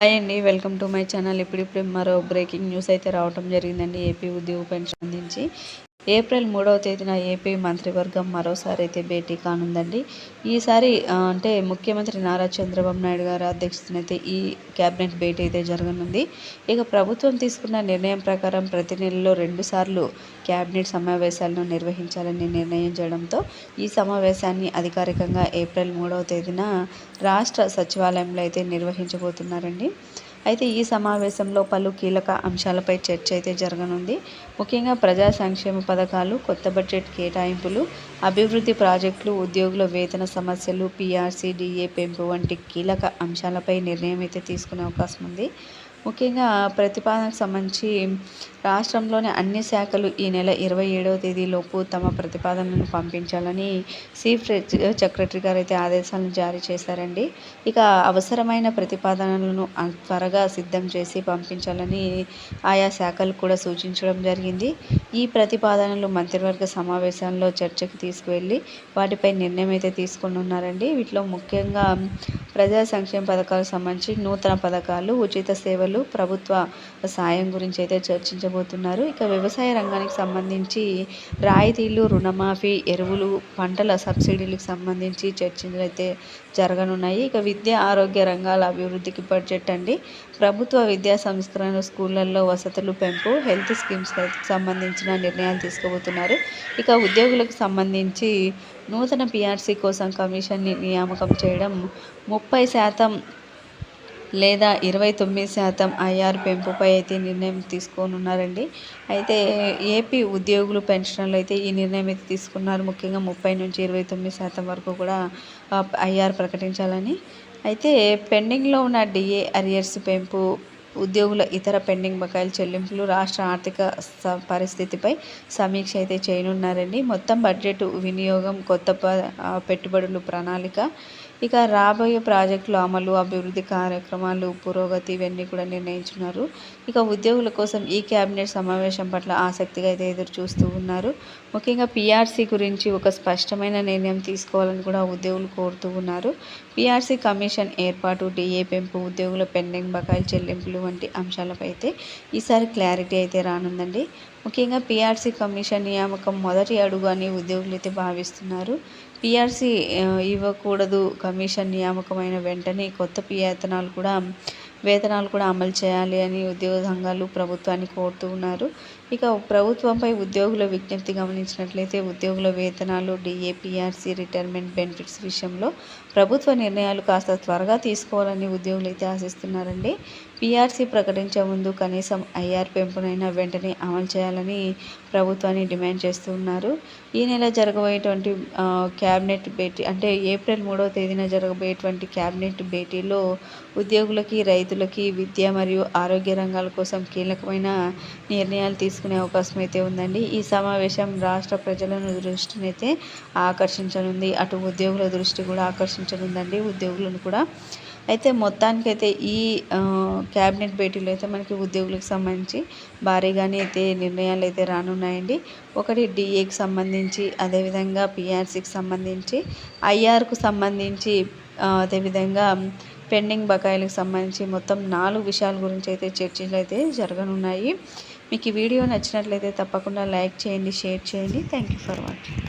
Hi అండి welcome to my channel. ఇప్పుడిప్పుడు మరో బ్రేకింగ్ న్యూస్ అయితే రావటం జరిగిందండి. ఏపీ ఉద్యోగ పెన్షన్ అందించి ఏప్రిల్ మూడవ తేదీన ఏపీ మంత్రివర్గం మరోసారి అయితే భేటీ కానుందండి. ఈసారి అంటే ముఖ్యమంత్రి నారా చంద్రబాబు నాయుడు గారి అధ్యక్షతన అయితే ఈ క్యాబినెట్ భేటీ అయితే జరగనుంది. ఇక ప్రభుత్వం తీసుకున్న నిర్ణయం ప్రకారం ప్రతి నెలలో రెండుసార్లు క్యాబినెట్ సమావేశాలను నిర్వహించాలని నిర్ణయం చేయడంతో ఈ సమావేశాన్ని అధికారికంగా ఏప్రిల్ మూడవ తేదీన రాష్ట్ర సచివాలయంలో అయితే నిర్వహించబోతున్నారండి. అయితే ఈ సమావేశంలో పలు కీలక అంశాలపై చర్చ అయితే జరగనుంది. ముఖ్యంగా ప్రజా సంక్షేమ పథకాలు కొత్త బడ్జెట్ కేటాయింపులు అభివృద్ధి ప్రాజెక్టులు ఉద్యోగుల వేతన సమస్యలు పీఆర్సీ డిఏ పెంపు వంటి కీలక అంశాలపై నిర్ణయం అయితే తీసుకునే అవకాశం ఉంది. ముఖ్యంగా ప్రతిపాదనకు సంబంధించి రాష్ట్రంలోని అన్ని శాఖలు ఈ నెల ఇరవై ఏడవ తేదీలోపు తమ ప్రతిపాదనను పంపించాలని చీఫ్ సెక్రటరీ గారు అయితే ఆదేశాలను జారీ చేశారండి. ఇక అవసరమైన ప్రతిపాదనలను త్వరగా సిద్ధం చేసి పంపించాలని ఆయా శాఖలు కూడా సూచించడం జరిగింది. ఈ ప్రతిపాదనలు మంత్రివర్గ సమావేశంలో చర్చకు తీసుకువెళ్ళి వాటిపై నిర్ణయం అయితే తీసుకున్నారండి వీటిలో ముఖ్యంగా ప్రజా సంక్షేమ పథకాలకు సంబంధించి నూతన పథకాలు ఉచిత సేవలు ప్రభుత్వ సాయం గురించి అయితే చర్చించబోతున్నారు. ఇక వ్యవసాయ రంగానికి సంబంధించి రాయితీలు రుణమాఫీ ఎరువులు పంటల సబ్సిడీలకు సంబంధించి చర్చలు అయితే జరగనున్నాయి. ఇక విద్య ఆరోగ్య రంగాల అభివృద్ధికి బడ్జెట్ అండి. ప్రభుత్వ విద్యా సంస్కరణ స్కూళ్ళల్లో వసతులు పెంపు హెల్త్ స్కీమ్స్కి సంబంధించిన నిర్ణయాలు తీసుకోబోతున్నారు. ఇక ఉద్యోగులకు సంబంధించి నూతన పిఆర్సీ కోసం కమిషన్ని నియామకం చేయడం ముప్పై శాతం లేదా ఇరవై తొమ్మిది శాతం ఐఆర్ పెంపుపై అయితే నిర్ణయం తీసుకోనున్నారండి. అయితే ఏపీ ఉద్యోగులు పెన్షన్లు అయితే ఈ నిర్ణయం అయితే తీసుకున్నారు. ముఖ్యంగా ముప్పై నుంచి ఇరవై తొమ్మిది శాతం వరకు కూడా ఐఆర్ ప్రకటించాలని. అయితే పెండింగ్లో ఉన్న డిఏ అరియర్స్ పెంపు ఉద్యోగుల ఇతర పెండింగ్ బకాయిల చెల్లింపులు రాష్ట్ర ఆర్థిక పరిస్థితిపై సమీక్ష అయితే చేయనున్నారండి. మొత్తం బడ్జెట్ వినియోగం కొత్త పెట్టుబడులు ప్రణాళిక. ఇక రాబోయే ప్రాజెక్టులు అమలు అభివృద్ధి కార్యక్రమాలు పురోగతి ఇవన్నీ కూడా నిర్ణయించున్నారు. ఇక ఉద్యోగుల కోసం ఈ కేబినెట్ సమావేశం పట్ల ఆసక్తిగా అయితే ఎదురు చూస్తూ ఉన్నారు. ముఖ్యంగా పీఆర్సీ గురించి ఒక స్పష్టమైన నిర్ణయం తీసుకోవాలని కూడా ఉద్యోగులు కోరుతూ ఉన్నారు. పీఆర్సీ కమిషన్ ఏర్పాటు డిఏ పెంపు ఉద్యోగుల పెండింగ్ బకాయిల చెల్లింపులు వంటి అంశాలపై అయితే ఈసారి క్లారిటీ అయితే రానుందండి. ముఖ్యంగా పీఆర్సీ కమిషన్ నియామకం మొదటి అడుగు అని ఉద్యోగులు అయితే భావిస్తున్నారు. పిఆర్సీ ఇవ్వకూడదు కమిషన్ నియామకమైన వెంటనే కొత్త వేతనాలు కూడా వేతనాలు కూడా అమలు చేయాలి అని ఉద్యోగ సంఘాలు ప్రభుత్వాన్ని కోరుతూ ఉన్నారు. ఇక ప్రభుత్వంపై ఉద్యోగుల విజ్ఞప్తి గమనించినట్లయితే ఉద్యోగుల వేతనాలు డిఏపిఆర్సీ రిటైర్మెంట్ బెనిఫిట్స్ విషయంలో ప్రభుత్వ నిర్ణయాలు కాస్త త్వరగా తీసుకోవాలని ఉద్యోగులు అయితే ఆశిస్తున్నారండి. పీఆర్సీ ప్రకటించే ముందు కనీసం ఐఆర్ పెంపునైనా వెంటనే అమలు చేయాలని ప్రభుత్వాన్ని డిమాండ్ చేస్తున్నారు. ఈ నెల జరగబోయేటువంటి క్యాబినెట్ భేటీ అంటే ఏప్రిల్ మూడవ తేదీన జరగబోయేటువంటి క్యాబినెట్ భేటీలో ఉద్యోగులకి రైతులకి విద్య మరియు ఆరోగ్య రంగాల కోసం కీలకమైన నిర్ణయాలు తీసుకునే అవకాశం అయితే ఉందండి. ఈ సమావేశం రాష్ట్ర ప్రజలను దృష్టినైతే ఆకర్షించనుంది. అటు ఉద్యోగుల దృష్టి కూడా ఆకర్షించనుందండి. ఉద్యోగులను కూడా అయితే మొత్తానికైతే ఈ క్యాబినెట్ భేటీలో అయితే మనకి ఉద్యోగులకు సంబంధించి భారీగానే అయితే నిర్ణయాలు అయితే రానున్నాయండి. ఒకటి డిఏకి సంబంధించి అదేవిధంగా పిఆర్సీకి సంబంధించి ఐఆర్కు సంబంధించి అదేవిధంగా పెండింగ్ బకాయిలకు సంబంధించి మొత్తం నాలుగు విషయాల గురించి అయితే చర్చలు అయితే జరగనున్నాయి. మీకు ఈ వీడియో నచ్చినట్లయితే తప్పకుండా లైక్ చేయండి షేర్ చేయండి. Thank you for watching